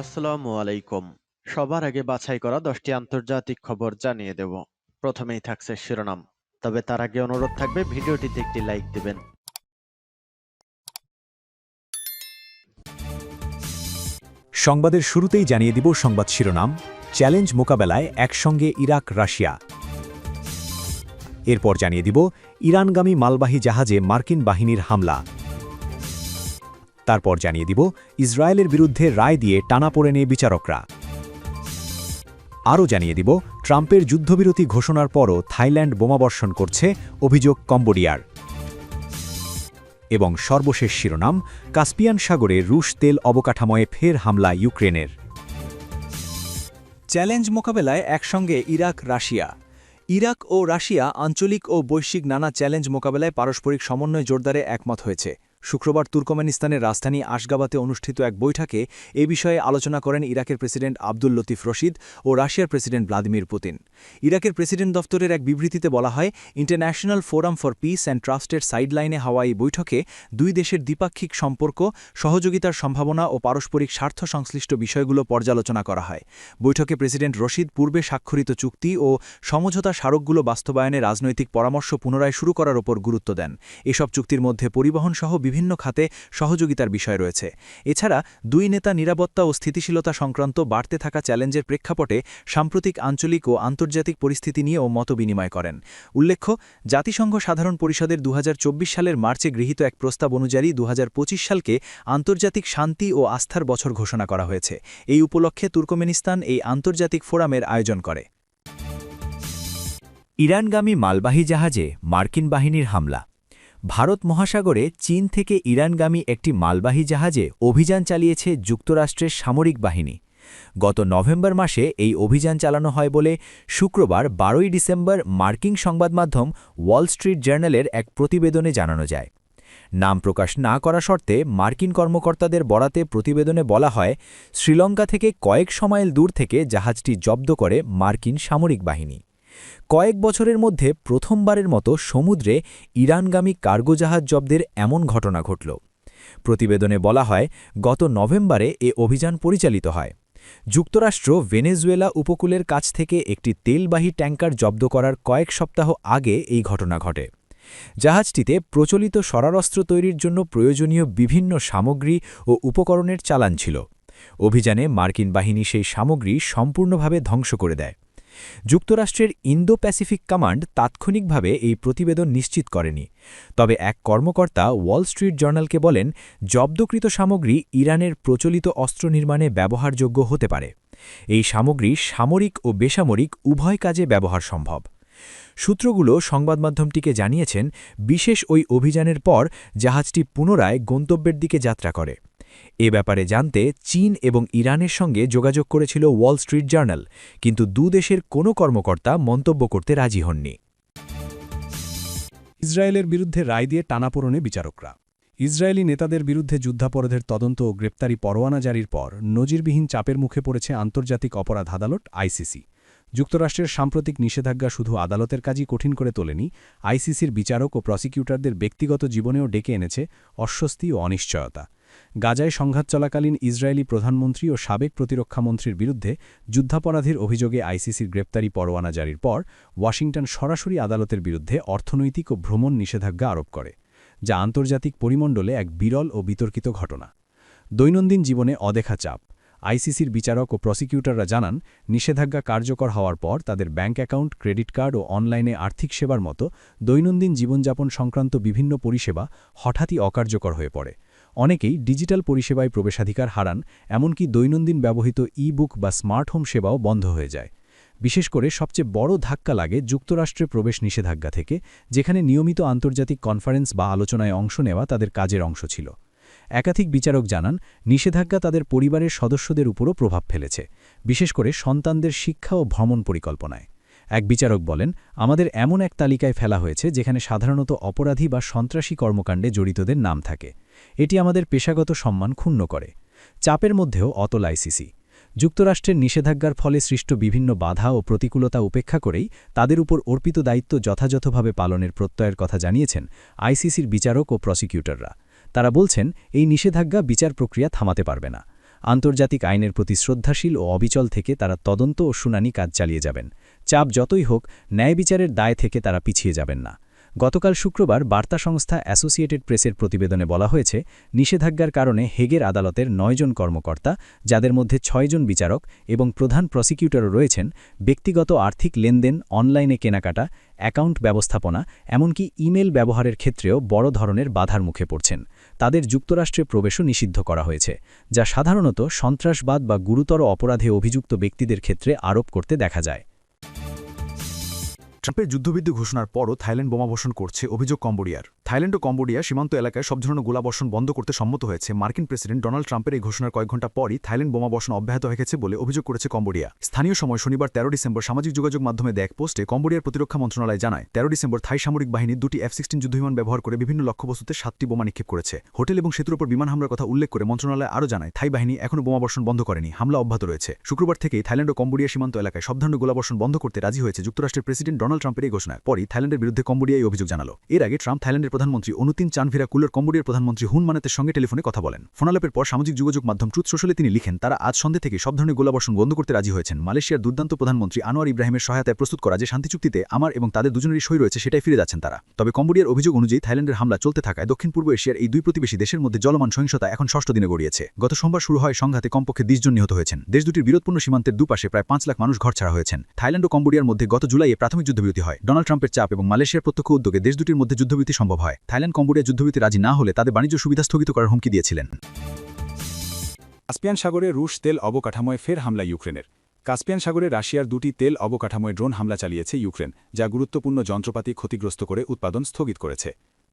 আসসালামু আলাইকুম। সবার আগে বাছাই করা দশটি আন্তর্জাতিক খবর জানিয়ে দেব। প্রথমেই থাকছে শিরোনাম। তবে তার আগে অনুরোধ থাকবে, ভিডিওটিতে একটি লাইক দিবেন। সংবাদের শুরুতেই জানিয়ে দিব সংবাদ শিরোনাম। চ্যালেঞ্জ মোকাবেলায় একসঙ্গে ইরাক, রাশিয়া। এরপর জানিয়ে দিব, ইরানগামী মালবাহী জাহাজে মার্কিন বাহিনীর হামলা। তারপর জানিয়ে দিব, ইসরায়েলের বিরুদ্ধে রায় দিয়ে টানা পড়ে নিয়ে বিচারকরা। আরও জানিয়ে দিব, ট্রাম্পের যুদ্ধবিরতি ঘোষণার পরও থাইল্যান্ড বোমাবর্ষণ করছে, অভিযোগ কম্বোডিয়ার। এবং সর্বশেষ শিরোনাম, কাস্পিয়ান সাগরে রুশ তেল অবকাঠামোয় ফের হামলা ইউক্রেনের। চ্যালেঞ্জ মোকাবেলায় একসঙ্গে ইরাক, রাশিয়া। ইরাক ও রাশিয়া আঞ্চলিক ও বৈশ্বিক নানা চ্যালেঞ্জ মোকাবেলায় পারস্পরিক সমন্বয় জোরদারে একমত হয়েছে। শুক্রবার তুর্কমেনিস্তানের রাজধানী আশগাবাতে অনুষ্ঠিত এক বৈঠকে এ বিষয়ে আলোচনা করেন ইরাকের প্রেসিডেন্ট আব্দুল লতিফ রশিদ ও রাশিয়ার প্রেসিডেন্ট ভ্লাদিমির পুতিন। ইরাকের প্রেসিডেন্ট দফতরের এক বিবৃতিতে বলা হয়, international forum for peace and ট্রাস্টের সাইডলাইনে হওয়া এই বৈঠকে দুই দেশের দ্বিপাক্ষিক সম্পর্ক, সহযোগিতার সম্ভাবনা ও পারস্পরিক স্বার্থ সংশ্লিষ্ট বিষয়গুলো পর্যালোচনা করা হয়। বৈঠকে প্রেসিডেন্ট রশিদ পূর্বে স্বাক্ষরিত চুক্তি ও সমঝোতা স্মারকগুলো বাস্তবায়নে রাজনৈতিক পরামর্শ পুনরায় শুরু করার ওপর গুরুত্ব দেন। এসব চুক্তির মধ্যে পরিবহন সহ বিভিন্ন খাতে সহযোগিতার বিষয় রয়েছে। এছাড়া, দুই নেতা নিরাপত্তা ও স্থিতিশীলতা সংক্রান্ত বাড়তে থাকা চ্যালেঞ্জের প্রেক্ষাপটে সাম্প্রতিক আঞ্চলিক ও আন্তর্জাতিক পরিস্থিতি নিয়েও মতবিনিময় করেন। উল্লেখ্য, জাতিসংঘ সাধারণ পরিষদের দু হাজার চব্বিশ সালের মার্চে গৃহীত এক প্রস্তাব অনুযায়ী দু হাজার পঁচিশ সালকে আন্তর্জাতিক শান্তি ও আস্থার বছর ঘোষণা করা হয়েছে। এই উপলক্ষে তুর্কমেনিস্তান এই আন্তর্জাতিক ফোরামের আয়োজন করে। ইরানগামী মালবাহী জাহাজে মার্কিন বাহিনীর হামলা। ভারত মহাসাগরে চীন থেকে ইরানগামী একটি মালবাহী জাহাজে অভিযান চালিয়েছে যুক্তরাষ্ট্রের সামরিক বাহিনী। গত নভেম্বর মাসে এই অভিযান চালানো হয় বলে শুক্রবার বারোই ডিসেম্বর মার্কিন সংবাদমাধ্যম ওয়াল স্ট্রিট জার্নালের এক প্রতিবেদনে জানানো যায়। নাম প্রকাশ না করা শর্তে মার্কিন কর্মকর্তাদের বরাতে প্রতিবেদনে বলা হয়, শ্রীলঙ্কা থেকে কয়েক সমাইল দূর থেকে জাহাজটি জব্দ করে মার্কিন সামরিক বাহিনী। কয়েক বছরের মধ্যে প্রথমবারের মতো সমুদ্রে ইরানগামী কার্গো জাহাজ জব্দের এমন ঘটনা ঘটল। প্রতিবেদনে বলা হয়, গত নভেম্বরে এ অভিযান পরিচালিত হয়। যুক্তরাষ্ট্র ভেনেজুয়েলা উপকূলের কাছ থেকে একটি তেলবাহী ট্যাঙ্কার জব্দ করার কয়েক সপ্তাহ আগে এই ঘটনা ঘটে। জাহাজটিতে প্রচলিত সরারস্ত্র তৈরির জন্য প্রয়োজনীয় বিভিন্ন সামগ্রী ও উপকরণের চালান ছিল। অভিযানে মার্কিন বাহিনী সেই সামগ্রী সম্পূর্ণভাবে ধ্বংস করে দেয়। যুক্তরাষ্ট্রের ইন্দো প্যাসিফিক কমান্ড তাৎক্ষণিকভাবে এই প্রতিবেদন নিশ্চিত করেনি। তবে এক কর্মকর্তা ওয়াল স্ট্রিট জার্নালকে বলেন, জব্দকৃত সামগ্রী ইরানের প্রচলিত অস্ত্র নির্মাণে ব্যবহারযোগ্য হতে পারে। এই সামগ্রী সামরিক ও বেসামরিক উভয় কাজে ব্যবহার সম্ভব। সূত্রগুলো সংবাদমাধ্যমটিকে জানিয়েছেন, বিশেষ ওই অভিযানের পর জাহাজটি পুনরায় গন্তব্যের দিকে যাত্রা করে। এ ব্যাপারে জানতে চীন এবং ইরানের সঙ্গে যোগাযোগ করেছিল ওয়াল স্ট্রিট জার্নাল, কিন্তু দু দেশের কোনো কর্মকর্তা মন্তব্য করতে রাজি হননি। ইসরায়েলের বিরুদ্ধে রায় দিয়ে টানাপোড়নে বিচারকরা। ইসরায়েলি নেতাদের বিরুদ্ধে যুদ্ধাপরাধের তদন্ত ও গ্রেপ্তারি পরোয়ানা জারির পর নজিরবিহীন চাপের মুখে পড়েছে আন্তর্জাতিক অপরাধ আদালত, আইসিসি। যুক্তরাষ্ট্রের সাম্প্রতিক নিষেধাজ্ঞা শুধু আদালতের কাজই কঠিন করে তোলেনি, আইসিসির বিচারক ও প্রসিকিউটরদের ব্যক্তিগত জীবনেও ডেকে এনেছে অস্বস্তি ও অনিশ্চয়তা। গাজায় সংঘাত চলাকালীন ইসরায়েলি প্রধানমন্ত্রী ও সাবেক প্রতিরক্ষামন্ত্রীর বিরুদ্ধে যুদ্ধাপরাধীর অভিযোগে আইসিসির গ্রেপ্তারি পরোয়ানা জারির পর ওয়াশিংটন সরাসরি আদালতের বিরুদ্ধে অর্থনৈতিক ও ভ্রমণ নিষেধাজ্ঞা আরোপ করে, যা আন্তর্জাতিক পরিমণ্ডলে এক বিরল ও বিতর্কিত ঘটনা। দৈনন্দিন জীবনে অদেখা চাপ। আইসিসির বিচারক ও প্রসিকিউটররা জানান, নিষেধাজ্ঞা কার্যকর হওয়ার পর তাদের ব্যাঙ্ক অ্যাকাউন্ট, ক্রেডিট কার্ড ও অনলাইনে আর্থিক সেবার মতো দৈনন্দিন জীবনযাপন সংক্রান্ত বিভিন্ন পরিষেবা হঠাৎই অকার্যকর হয়ে পড়ে। অনেকেই ডিজিটাল পরিষেবায় প্রবেশাধিকার হারান, এমনকি দৈনন্দিন ব্যবহৃত ই বুক বা স্মার্ট হোম সেবাও বন্ধ হয়ে যায়। বিশেষ করে সবচেয়ে বড় ধাক্কা লাগে যুক্তরাষ্ট্রে প্রবেশ নিষেধাজ্ঞা থেকে, যেখানে নিয়মিত আন্তর্জাতিক কনফারেন্স বা আলোচনায় অংশ নেওয়া তাদের কাজের অংশ ছিল। একাধিক বিচারক জানান, নিষেধাজ্ঞা তাদের পরিবারের সদস্যদের উপরও প্রভাব ফেলেছে, বিশেষ করে সন্তানদের শিক্ষা ও ভ্রমণ পরিকল্পনায়। এক বিচারক বলেন, আমাদের এমন এক তালিকায় ফেলা হয়েছে যেখানে সাধারণত অপরাধী বা সন্ত্রাসী কর্মকাণ্ডে জড়িতদের নাম থাকে। এটি আমাদের পেশাগত সম্মান ক্ষুণ্ণ করে। চাপের মধ্যেও অতল আইসিসি যুক্তরাষ্ট্রের নিষেধাজ্ঞার ফলে সৃষ্ট বিভিন্ন বাধা ও প্রতিকূলতা উপেক্ষা করেই তাদের উপর অর্পিত দায়িত্ব যথাযথভাবে পালনের প্রত্যয়ের কথা জানিয়েছেন আইসিসির বিচারক ও প্রসিকিউটররা। তারা বলছেন, এই নিষেধাজ্ঞা বিচার প্রক্রিয়া থামাতে পারবে না। আন্তর্জাতিক আইনের প্রতি শ্রদ্ধাশীল ও অবিচল থেকে তারা তদন্ত ও শুনানি কাজ চালিয়ে যাবেন। চাপ যতই হোক, ন্যায় বিচারের দায় থেকে তারা পিছিয়ে যাবেন না। গতকাল শুক্রবার বার্তা সংস্থা অ্যাসোসিয়েটেড প্রেসের প্রতিবেদনে বলা হয়েছে, নিষেধাজ্ঞার কারণে হেগের আদালতের নয়জন কর্মকর্তা, যাদের মধ্যে ছয়জন বিচারক এবং প্রধান প্রসিকিউটরও রয়েছেন, ব্যক্তিগত আর্থিক লেনদেন, অনলাইনে কেনাকাটা, অ্যাকাউন্ট ব্যবস্থাপনা, এমনকি ইমেল ব্যবহারের ক্ষেত্রেও বড় ধরনের বাধার মুখে পড়ছেন। তাদের যুক্তরাষ্ট্রে প্রবেশও নিষিদ্ধ করা হয়েছে, যা সাধারণত সন্ত্রাসবাদ বা গুরুতর অপরাধে অভিযুক্ত ব্যক্তিদের ক্ষেত্রে আরোপ করতে দেখা যায়। ট্রাম্পের যুদ্ধবিদ্যুৎ ঘোষণার পরও থাইল্যান্ড বোমাবর্ষণ করছে অভিযোগ কম্বোডিয়ার। থাইল্যান্ড ও কম্বোডিয়া সীমান্ত এলাকায় সব ধরনের গোলাবর্ষণ বন্ধ করতে সম্মত হয়েছে। মার্কিন প্রেসিডেন্ট ডোনাল্ড ট্রাম্পের এই ঘোষণার কয়েক ঘণ্টা পরই থাইল্যান্ড বোমাবর্ষণ অব্যাহত হয়ে গেছে বলে অভিযোগ করেছে কম্বোডিয়া। স্থানীয় সময় শনিবার তেরো ডিসেম্বর সামাজিক যোগাযোগ মাধ্যমে দেখ পোস্টে কম্বোডিয়ার প্রতিরক্ষা মন্ত্রণালয় জানায়, তেরো ডিসেম্বর থাই সামরিক বাহিনী দুটি এফ সিক্সটিন যুদ্ধবিমান ব্যবহার করে বিভিন্ন লক্ষ্যবস্তুতে সাতটি বোমা নিক্ষেপ করেছে। হোটেল এবং সেতুর উপর বিমান হামলার কথা উল্লেখ করে মন্ত্রণালয় আরও জানায়, থাই বাহিনী এখনও বোমাবর্ষণ বন্ধ করেনি, হামলা অব্যাহত রয়েছে। শুক্রবার থেকেই থাইল্যান্ড ও কম্বোডিয়া সীমান্ত এলাকায় সব ধরনের গোলাবর্ষণ বন্ধ করতে রাজি হয়েছে যুক্তরাষ্ট্রের প্রেসিডেন্ট ডোনাল্ড ট্রাম্পের এই ঘোষণায়, পরই থাইল্যান্ডের বিরুদ্ধে কম্বোডিয়া এই অভিযোগ জানালো। এর আগে ট্রাম্প থাইল্যান্ডের প্রধানমন্ত্রী অনুতিন চানভিরা কুলোর কম্বোডিয়ার প্রধানমন্ত্রী হুন মানেতের সঙ্গে টেলিফোনে কথা বলেন। ফোনালাপের পর সামাজিক যোগাযোগ মাধ্যম ট্রুথ সোশ্যালে তিনি লিখেন, তারা আজ সন্ধ্যে থেকে সব ধরনের গোলাবর্ষণ বন্ধ করতে রাজি হয়েছেন। মালয়েশিয়ার দুর্দান্ত প্রধানমন্ত্রী আনোয়ার ইব্রাহিমের সহায়তায় প্রস্তুত করা যে শান্তি চুক্তিতে আমার এবং তাদের দুজনেরই সই রয়েছে সেটাই ফিরে যাচ্ছেন তারা। তবে কম্বোডিয়ার অভিযোগ অনুযায়ী থাইল্যান্ডের হামলা চলতে থাকায় দক্ষিণ পূর্ব এশিয়ার এই দুই প্রতিবেশী দেশের মধ্যে জলমান সহিংসতা এখন ষষ্ঠ দিনে গড়িয়েছে। গত সোমবার শুরু হয় সংঘাতে কমপক্ষে বিশ জন নিহত হয়েছেন। দেশ দুটির বিরোধপূর্ণ সীমান্তের দুপাশে প্রায় পাঁচ লাখ মানুষ ঘর ছাড়া হয়েছেন। থাইল্যান্ড ও কম্বোডিয়ার মধ্যে গত জুলাইয়ে প্রাথমিক যুদ্ধবিরতি হয়। ডোনাল্ড ট্রাম্পের চাপ এবং মালয়েশিয়ার প্রত্যক্ষ উদ্যোগে দেশ দুটির মধ্যে যুদ্ধবিরতি সম্ভব হয়। থাইল্যান্ড কম্বোডিয়া যুদ্ধবিরতি রাজি না হলে তাদের বাণিজ্য সুবিধা স্থগিত করার হুমকি দিয়েছিলেন। কাস্পিয়ান সাগরে রুশ তেল অবকাঠামোয় ফের হামলা ইউক্রেনের। কাস্পিয়ান সাগরে রাশিয়ার দুটি তেল অবকাঠামোয় ড্রোন হামলা চালিয়েছে ইউক্রেন, যা গুরুত্বপূর্ণ যন্ত্রপাতি ক্ষতিগ্রস্ত করে উৎপাদন স্থগিত করেছে।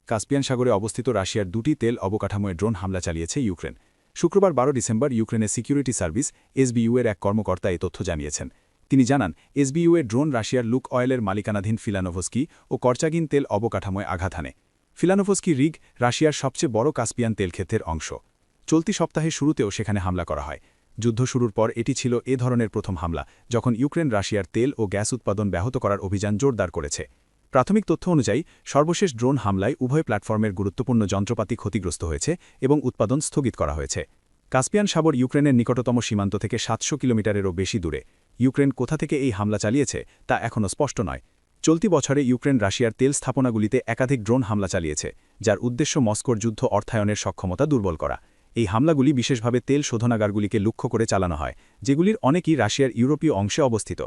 কাস্পিয়ান সাগরে অবস্থিত রাশিয়ার দুটি তেল অবকাঠামোয় ড্রোন হামলা চালিয়েছে ইউক্রেন। শুক্রবার বারো ডিসেম্বর ইউক্রেনের সিকিউরিটি সার্ভিস এসবিইউ এর এক কর্মকর্তা এই তথ্য জানিয়েছেন। তিনি জানান, এসবিইউ এর ড্রোন রাশিয়ার লুক অয়েলের মালিকানাধীন ফিলানোভস্কি ও করচাগিন তেল অবকাঠামোয় আঘাত হানে। ফিলানোভস্কি রিগ রাশিয়ার সবচেয়ে বড় কাস্পিয়ান তেলক্ষেত্রের অংশ। চলতি সপ্তাহে শুরুতেও সেখানে হামলা করা হয়। যুদ্ধ শুরুর পর এটি ছিল এ ধরনের প্রথম হামলা, যখন ইউক্রেন রাশিয়ার তেল ও গ্যাস উৎপাদন ব্যাহত করার অভিযান জোরদার করেছে। প্রাথমিক তথ্য অনুযায়ী, সর্বশেষ ড্রোন হামলায় উভয় প্ল্যাটফর্মের গুরুত্বপূর্ণ যন্ত্রপাতি ক্ষতিগ্রস্ত হয়েছে এবং উৎপাদন স্থগিত করা হয়েছে। কাস্পিয়ান সাগর ইউক্রেনের নিকটতম সীমান্ত থেকে সাতশো কিলোমিটারেরও বেশি দূরে। ইউক্রেন কোথা থেকে এই হামলা চালিয়েছে, তা এখনও স্পষ্ট নয়। চলতি বছরে ইউক্রেন রাশিয়ার তেল স্থাপনাগুলিতে একাধিক ড্রোন হামলা চালিয়েছে, যার উদ্দেশ্য মস্কোর যুদ্ধ অর্থায়নের সক্ষমতা দুর্বল করা। এই হামলাগুলি বিশেষভাবে তেল শোধনাগারগুলিকে লক্ষ্য করে চালানো হয়, যেগুলির অনেকই রাশিয়ার ইউরোপীয় অংশে অবস্থিত।